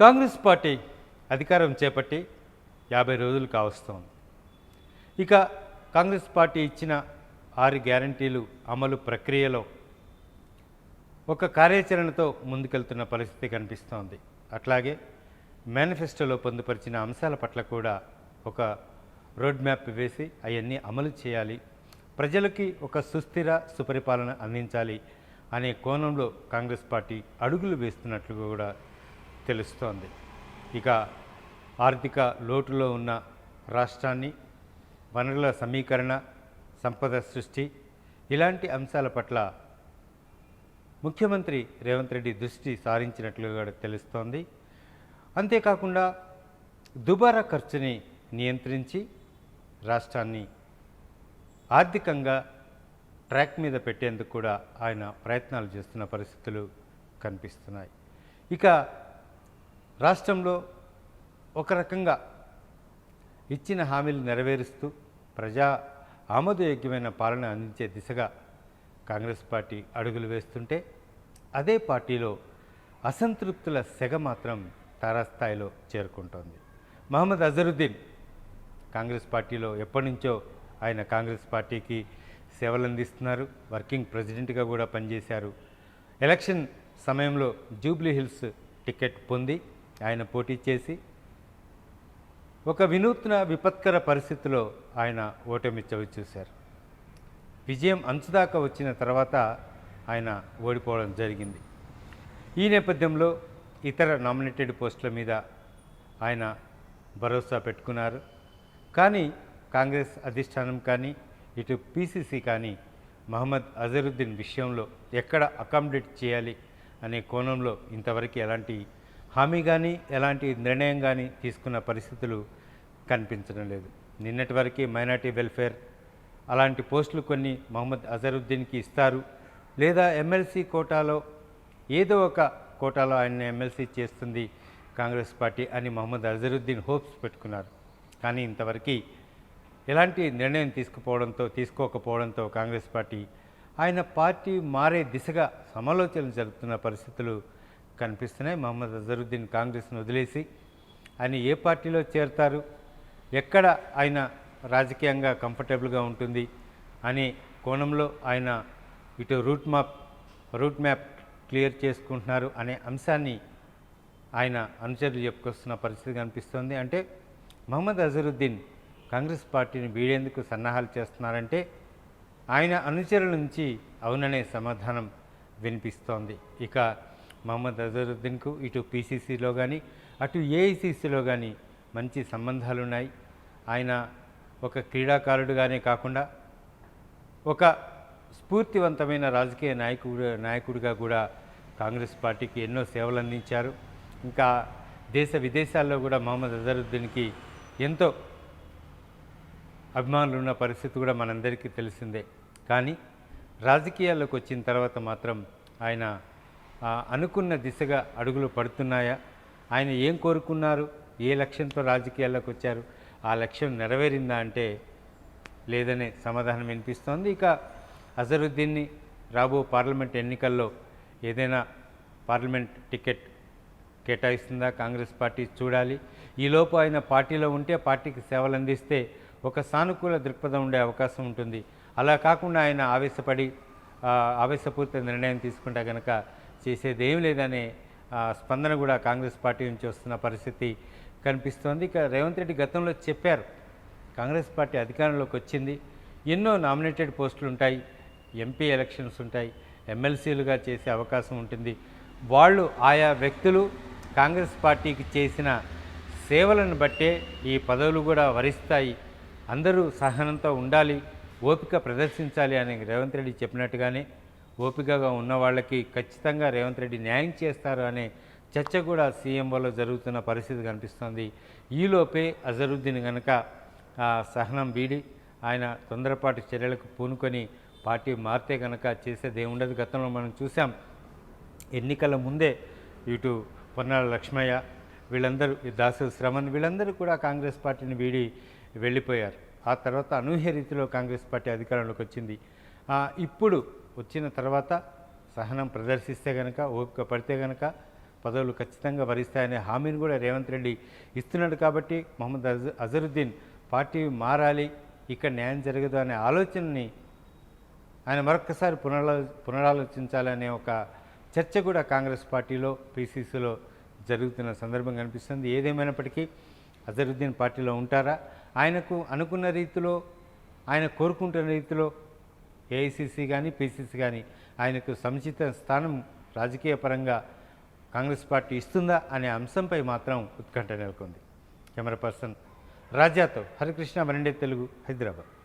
Congress party అధికారం చేపట్టి యాభై రోజులు కావస్తోంది. ఇక కాంగ్రెస్ పార్టీ ఇచ్చిన ఆరు గ్యారంటీలు అమలు ప్రక్రియలో ఒక కార్యాచరణతో ముందుకెళ్తున్న పరిస్థితి కనిపిస్తోంది. అట్లాగే మేనిఫెస్టోలో పొందుపరిచిన అంశాల పట్ల కూడా ఒక రోడ్ మ్యాప్ వేసి అవన్నీ అమలు చేయాలి. ప్రజలకి ఒక సుస్థిర సుపరిపాలన అందించాలి అనే కోణంలో కాంగ్రెస్ పార్టీ అడుగులు వేస్తున్నట్లు కూడా తెలుస్తోంది. ఇక ఆర్థిక లోటులో ఉన్న రాష్ట్రాన్ని వనరుల సమీకరణ సంపద సృష్టి ఇలాంటి అంశాల పట్ల ముఖ్యమంత్రి రేవంత్ రెడ్డి దృష్టి సారించినట్లుగా కూడా తెలుస్తోంది. అంతేకాకుండా దుబారా ఖర్చుని నియంత్రించి రాష్ట్రాన్ని ఆర్థికంగా ట్రాక్ మీద పెట్టేందుకు కూడా ఆయన ప్రయత్నాలు చేస్తున్న పరిస్థితులు కనిపిస్తున్నాయి. ఇక రాష్ట్రంలో ఒక రకంగా ఇచ్చిన హామీలు నెరవేరుస్తూ ప్రజా ఆమోదయోగ్యమైన పాలన అందించే దిశగా కాంగ్రెస్ పార్టీ అడుగులు వేస్తుంటే అదే పార్టీలో అసంతృప్తుల సెగ మాత్రం తారాస్థాయిలో చేరుకుంటోంది. మహమ్మద్ అజరుద్దీన్ కాంగ్రెస్ పార్టీలో ఎప్పటి నుంచో ఆయన కాంగ్రెస్ పార్టీకి సేవలు అందిస్తున్నారు వర్కింగ్ ప్రెసిడెంట్గా కూడా పనిచేశారు. ఎలక్షన్ సమయంలో జూబ్లీ హిల్స్ టికెట్ పొంది ఆయన పోటీ చేసి ఒక వినూత్న విపత్కర పరిస్థితిలో ఆయన ఓటమి చవి చూశారు. విజయం అంచుదాకా వచ్చిన తర్వాత ఆయన ఓడిపోవడం జరిగింది. ఈ నేపథ్యంలో ఇతర నామినేటెడ్ పోస్టుల మీద ఆయన భరోసా పెట్టుకున్నారు. కానీ కాంగ్రెస్ అధిష్టానం కానీ ఇటు పీసీసీ కానీ మహమ్మద్ అజరుద్దీన్ విషయంలో ఎక్కడ అకామిడేట్ చేయాలి అనే కోణంలో ఇంతవరకు ఎలాంటి హామీ కానీ ఎలాంటి నిర్ణయం కానీ తీసుకున్న పరిస్థితులు కనిపించడం లేదు. నిన్నటి వరకు మైనార్టీ వెల్ఫేర్ అలాంటి పోస్టులు కొన్ని మహమ్మద్ అజరుద్దీన్కి ఇస్తారు. లేదా ఎమ్మెల్సీ కోటాలో ఏదో ఒక కోటాలో ఆయన ఎమ్మెల్సీ చేస్తుంది కాంగ్రెస్ పార్టీ అని మహమ్మద్ అజరుద్దీన్ హోప్స్ పెట్టుకున్నారు. కానీ ఇంతవరకు ఎలాంటి నిర్ణయం తీసుకుపోవడంతో తీసుకోకపోవడంతో కాంగ్రెస్ పార్టీ ఆయన పార్టీ మారే దిశగా సమాలోచనలు జరుపుతున్న పరిస్థితులు కనిపిస్తున్నాయి. మహమ్మద్ అజరుద్దీన్ కాంగ్రెస్ను వదిలేసి ఆయన ఏ పార్టీలో చేరతారు? ఎక్కడ ఆయన రాజకీయంగా కంఫర్టబుల్గా ఉంటుంది అనే కోణంలో ఆయన ఇటు route map route map clear చేసుకుంటున్నారు అనే అంశాన్ని ఆయన అనుచరులు చెప్పుకొస్తున్న పరిస్థితి కనిపిస్తోంది అంటే మహమ్మద్ అజరుద్దీన్ కాంగ్రెస్ పార్టీని వీడేందుకు సన్నాహాలు చేస్తున్నారంటే ఆయన అనుచరుల నుంచి అవుననే సమాధానం వినిపిస్తోంది. ఇక మహమ్మద్ అజరుద్దీన్కు ఇటు పీసీసీలో కానీ అటు ఏఐసీసీలో కానీ మంచి సంబంధాలు ఉన్నాయి ఆయన ఒక క్రీడాకారుడుగానే కాకుండా ఒక స్ఫూర్తివంతమైన రాజకీయ నాయకుడు నాయకుడిగా కూడా కాంగ్రెస్ పార్టీకి ఎన్నో సేవలు అందించారు. ఇంకా దేశ విదేశాల్లో కూడా మహమ్మద్ అజరుద్దీన్కి ఎంతో అభిమానులు ఉన్న పరిస్థితి కూడా మనందరికీ తెలిసిందే. కానీ రాజకీయాల్లోకి వచ్చిన తర్వాత మాత్రం ఆయన అనుకున్న దిశగా అడుగులు పడుతున్నాయా? ఆయన ఏం కోరుకున్నారు? ఏ లక్ష్యంతో రాజకీయాల్లోకి వచ్చారు? ఆ లక్ష్యం నెరవేరిందా అంటే లేదనే సమాధానం వినిపిస్తోంది. ఇక అజరుద్దీన్ని రాబో పార్లమెంట్ ఎన్నికల్లో ఏదైనా పార్లమెంట్ టికెట్ కేటాయిస్తుందా? కాంగ్రెస్ పార్టీ చూడాలి. ఈలోపు ఆయన పార్టీలో ఉంటే పార్టీకి సేవలు అందిస్తే ఒక సానుకూల దృక్పథం ఉండే అవకాశం ఉంటుంది. అలా కాకుండా ఆయన ఆవేశపడి ఆవేశపూరిత నిర్ణయం తీసుకుంటే కనుక చేసేది ఏం లేదనే ఆ, స్పందన కూడా కాంగ్రెస్ పార్టీ నుంచి వస్తున్న పరిస్థితి కనిపిస్తోంది. ఇక రేవంత్ రెడ్డి గతంలో చెప్పారు కాంగ్రెస్ పార్టీ అధికారంలోకి వచ్చింది. ఎన్నో నామినేటెడ్ పోస్టులు ఉంటాయి ఎంపీ ఎలక్షన్స్ ఉంటాయి ఎమ్మెల్సీలుగా చేసే అవకాశం ఉంటుంది. వాళ్ళు ఆయా వ్యక్తులు కాంగ్రెస్ పార్టీకి చేసిన సేవలను బట్టే ఈ పదవులు కూడా వరిస్తాయి. అందరూ సహనంతో ఉండాలి ఓపిక ప్రదర్శించాలి అని రేవంత్ రెడ్డి చెప్పినట్టుగానే ఓపికగా ఉన్న వాళ్ళకి ఖచ్చితంగా రేవంత్ రెడ్డి న్యాయం చేస్తారు అనే చర్చ కూడా సీఎంఓలో జరుగుతున్న పరిస్థితి కనిపిస్తోంది. ఈలోపే అజరుద్దీన్ కనుక సహనం వీడి ఆయన తొందరపాటు చర్యలకు పూనుకొని పార్టీ మారితే కనుక చేసేది ఏముండదు. గతంలో మనం చూసాం ఎన్నికల ముందే ఇటు పొన్నాల లక్ష్మయ్య వీళ్ళందరూ దాసు శ్రవణ్ వీళ్ళందరూ కూడా కాంగ్రెస్ పార్టీని వీడి వెళ్ళిపోయారు. ఆ తర్వాత అనూహ్య రీతిలో కాంగ్రెస్ పార్టీ అధికారంలోకి వచ్చింది. ఇప్పుడు వచ్చిన తర్వాత సహనం ప్రదర్శిస్తే గనక ఓపిక పడితే గనక పదవులు ఖచ్చితంగా భరిస్తాయనే హామీని కూడా రేవంత్ రెడ్డి ఇస్తున్నాడు కాబట్టి మొహమ్మద్ అజ అజరుద్దీన్ పార్టీ మారాలి ఇక్కడ న్యాయం జరగదు అనే ఆలోచనని ఆయన మరొకసారి పునరాలో పునరాలోచించాలనే ఒక చర్చ కూడా కాంగ్రెస్ పార్టీలో పీసీసీలో జరుగుతున్న సందర్భం కనిపిస్తుంది. ఏదేమైనప్పటికీ అజరుద్దీన్ పార్టీలో ఉంటారా? ఆయనకు అనుకున్న రీతిలో ఆయన కోరుకుంటున్న రీతిలో ఏఐసిసి కానీ పీసీసీ కానీ ఆయనకు సముచిత స్థానం రాజకీయ పరంగా కాంగ్రెస్ పార్టీ ఇస్తుందా అనే అంశంపై మాత్రం ఉత్కంఠ నెలకొంది. కెమెరా పర్సన్ రాజాతో హరికృష్ణ మరిండే తెలుగు హైదరాబాద్.